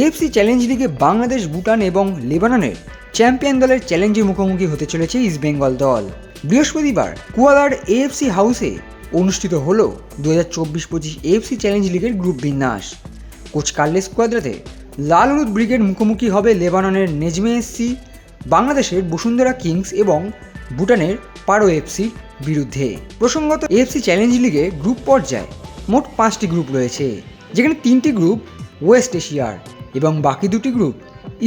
AFC challenge লিগে বাংলাদেশ, ভুটান এবং লেবাননের চ্যাম্পিয়ন দলের চ্যালেঞ্জে মুখোমুখি হতে চলেছে ইস্টবেঙ্গল দল। বৃহস্পতিবার কুয়ালার এএফসি হাউসে অনুষ্ঠিত হল দু হাজার চব্বিশ পঁচিশ এএফসি চ্যালেঞ্জ লিগের গ্রুপ বিন্যাস। কোচ কার্লেস কোয়াদ্রাতে লাল হলুদ ব্রিগেড মুখোমুখি হবে লেবাননের নেজমে এসসি বাংলাদেশের বসুন্ধরা কিংস এবং ভুটানের পারো এফসির বিরুদ্ধে। প্রসঙ্গত এফসি চ্যালেঞ্জ লিগে গ্রুপ পর্যায়ে মোট পাঁচটি গ্রুপ রয়েছে, যেখানে তিনটি গ্রুপ ওয়েস্ট এশিয়ার এবং বাকি দুটি গ্রুপ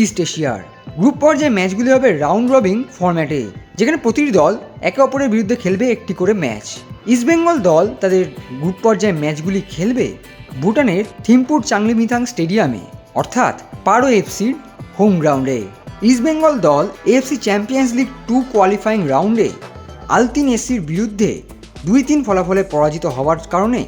ইস্ট এশিয়ার। গ্রুপ পর্যায়ে ম্যাচগুলি হবে রাউন্ড রবিং ফরম্যাটে, যেখানে প্রতিটি দল একে অপরের বিরুদ্ধে খেলবে একটি করে ম্যাচ। ইস্টবেঙ্গল দল তাদের গ্রুপ পর্যায়ে ম্যাচগুলি খেলবে ভুটানের থিমপুর চাংলিমিথাং স্টেডিয়ামে, অর্থাৎ পারো এফসির হোম গ্রাউন্ডে। ইস্টবেঙ্গল দল FC champions league two qualifying রাউন্ডে আলতিন এসসির বিরুদ্ধে দুই তিন ফলাফলে পরাজিত হওয়ার কারণে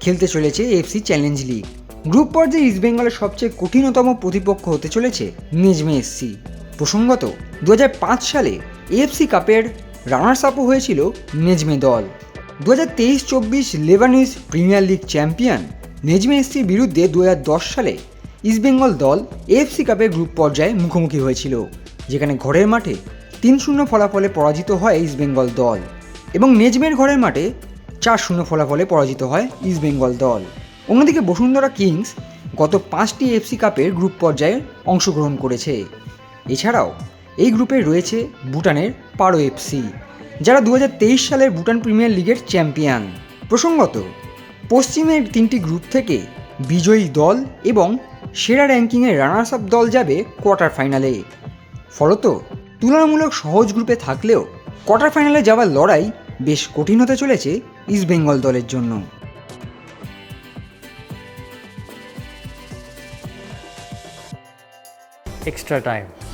খেলতে চলেছে এফসি চ্যালেঞ্জ লিগ গ্রুপ পর্যায়ে ইস্টবেঙ্গলের সবচেয়ে কঠিনতম প্রতিপক্ষ হতে চলেছে নেজমে এসসি প্রসঙ্গত দু হাজার পাঁচ সালে এফসি কাপের রানার্স আপও হয়েছিল নেজমে দল। দু হাজার তেইশ চব্বিশ Lebanese premier league champion Nejmeh এসসির বিরুদ্ধে দু হাজার দশ সালে ইস্টবেঙ্গল দল এফসি কাপের গ্রুপ পর্যায়ে মুখোমুখি হয়েছিল, যেখানে ঘরের মাঠে তিন শূন্য ফলাফলে পরাজিত হয় ইস্টবেঙ্গল দল এবং নেজমের ঘরের মাঠে চার শূন্য ফলাফলে পরাজিত হয় ইস্টবেঙ্গল দল। অন্যদিকে বসুন্ধরা কিংস গত পাঁচটি এফসি কাপের গ্রুপ পর্যায়ে অংশগ্রহণ করেছে। এছাড়াও এই গ্রুপে রয়েছে ভুটানের পারো এফসি, যারা দু হাজার তেইশ সালের ভুটান প্রিমিয়ার লিগের চ্যাম্পিয়ন। প্রসঙ্গত, পশ্চিমের তিনটি গ্রুপ থেকে বিজয়ী দল এবং সেরা র্যাঙ্কিংয়ে রানার্স আপ দল যাবে কোয়ার্টার ফাইনালে ফলত, তুলনামূলক সহজ গ্রুপে থাকলেও কোয়ার্টার ফাইনালে যাওয়ার লড়াই বেশ কঠিন হতে চলেছে ইস্টবেঙ্গল দলের জন্য এক্সট্রা time.